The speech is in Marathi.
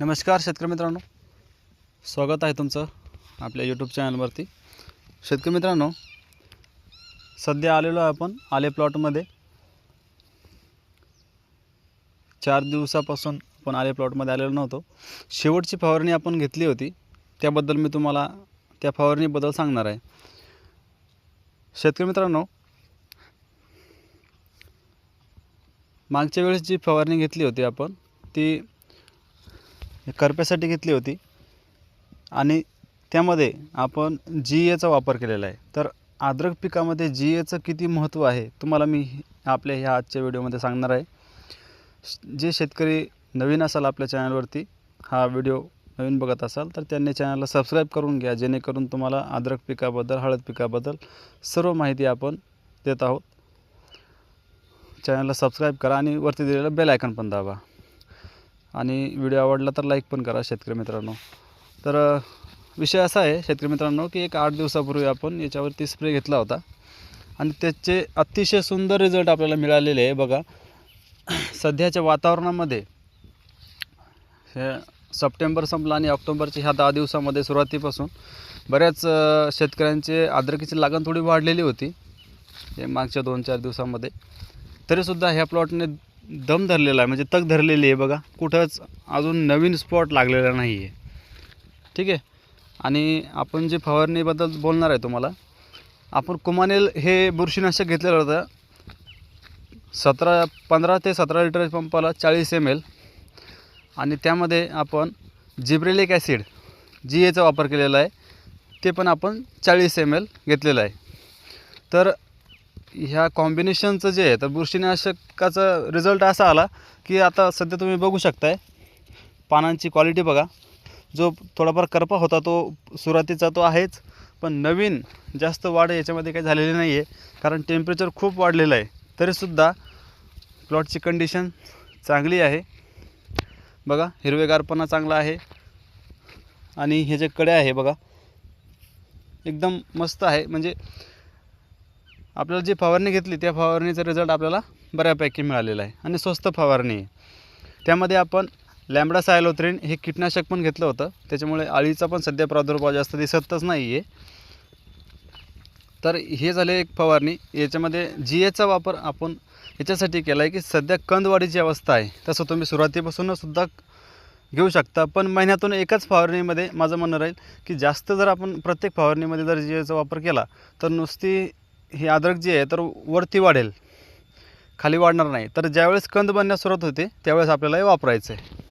नमस्कार शेतकरी मित्रांनो. स्वागत आहे तुमचं आपल्या यूट्यूब चॅनलवरती शेतकरी मित्रांनो सध्या आलेलो आहे आपण आले प्लॉटमध्ये चार दिवसापासून आपण आले प्लॉटमध्ये आलेलो नव्हतो. शेवटची फवारणी आपण घेतली होती. त्याबद्दल मी तुम्हाला त्या फवारणीबद्दल सांगणार आहे. शेतकरी मित्रांनो मागच्या वेळेस जी फवारणी घेतली होती आपण ती करप्यासाठी घेतली होती. आणि त्यामध्ये आपण जी एचा वापर केलेला आहे. तर अद्रक पिकामध्ये जी एचं किती महत्त्व आहे तुम्हाला मी आपल्या ह्या आजच्या व्हिडिओमध्ये सांगणार आहे. जे शेतकरी नवीन असाल आपल्या चॅनलवरती हा व्हिडिओ नवीन बघत असाल तर त्यांनी चॅनलला सबस्क्राईब करून घ्या जेणेकरून तुम्हाला अद्रक पिकाबद्दल हळद पिकाबद्दल सर्व माहिती आपण देत आहोत. चॅनलला सबस्क्राईब करा आणि वरती दिलेलं बेल आयकन पण दाबा. आणि व्हिडिओ आवडला तर लाईक पण करा शेतकरी मित्रांनो. तर विषय असा आहे शेतकरी मित्रांनो की एक आठ दिवसापूर्वी आपण याच्यावरती स्प्रे घेतला होता. आणि त्याचे अतिशय सुंदर रिझल्ट आपल्याला मिळालेले आहे बघा. सध्याच्या वातावरणामध्ये सप्टेंबर संपला आणि ऑक्टोबरच्या ह्या दहा दिवसामध्ये सुरुवातीपासून बऱ्याच शेतकऱ्यांचे अद्रकीची लागण थोडी वाढलेली होती. हे मागच्या दोन चार दिवसामध्ये. तरीसुद्धा ह्या प्लॉटने दम धरलेला आहे म्हणजे तग धरलेली आहे बघा. कुठंच अजून नवीन स्पॉट लागलेला नाही आहे ठीक आहे? आणि आपण जे फवारणीबद्दल बोलणार आहे तुम्हाला आपण कुमानेल हे बुरशीनाशक घेतलेलं होतं. सतरा पंधरा ते सतरा लिटर पंपाला चाळीस एम एल आणि त्यामध्ये आपण जिब्रेलिक ॲसिड जी एचा वापर केलेला आहे ते पण आपण चाळीस एम एल घेतलेलं आहे. तर ह्या कॉम्बिनेशनचं जे आहे तर बुरशीनाशकाचा रिझल्ट असा आला की आता सध्या तुम्ही बघू शकताय. पानांची क्वालिटी बघा. जो थोडाफार करपा होता तो सुरुवातीचा तो आहेच पण नवीन जास्त वाढ याच्यामध्ये काही झालेली नाही आहे कारण टेम्परेचर खूप वाढलेलं आहे. तरीसुद्धा प्लॉटची कंडिशन चांगली आहे. बघा हिरवेगारपणा चांगला आहे. आणि हे जे कडे आहे बघा एकदम मस्त आहे. म्हणजे आपल्याला जी फवारणी घेतली त्या फवारणीचा रिझल्ट आपल्याला बऱ्यापैकी मिळालेला आहे. आणि स्वस्त फवारणी आहे. त्यामध्ये आपण लॅम्बडा सायलोथ्रिन हे कीटनाशक पण घेतलं होतं. त्याच्यामुळे अळीचा पण सध्या प्रादुर्भाव जास्त दिसतच नाही आहे तर हे झाले एक फवारणी. याच्यामध्ये जी एचा वापर आपण याच्यासाठी केला आहे की सध्या कंदवाढीची अवस्था आहे. तसं तुम्ही सुरुवातीपासूनच सुद्धा घेऊ शकता. पण महिन्यातून एकाच फवारणीमध्ये माझं म्हणणं राहील की जास्त जर आपण प्रत्येक फवारणीमध्ये जर जी एचा वापर केला तर नुसती ही अद्रक जे आहे तर वरती वाढेल. खाली वाढणार नाही. तर ज्यावेळेस कंद बनण्यास सुरुवात होते त्यावेळेस आपल्याला हे वापरायचं आहे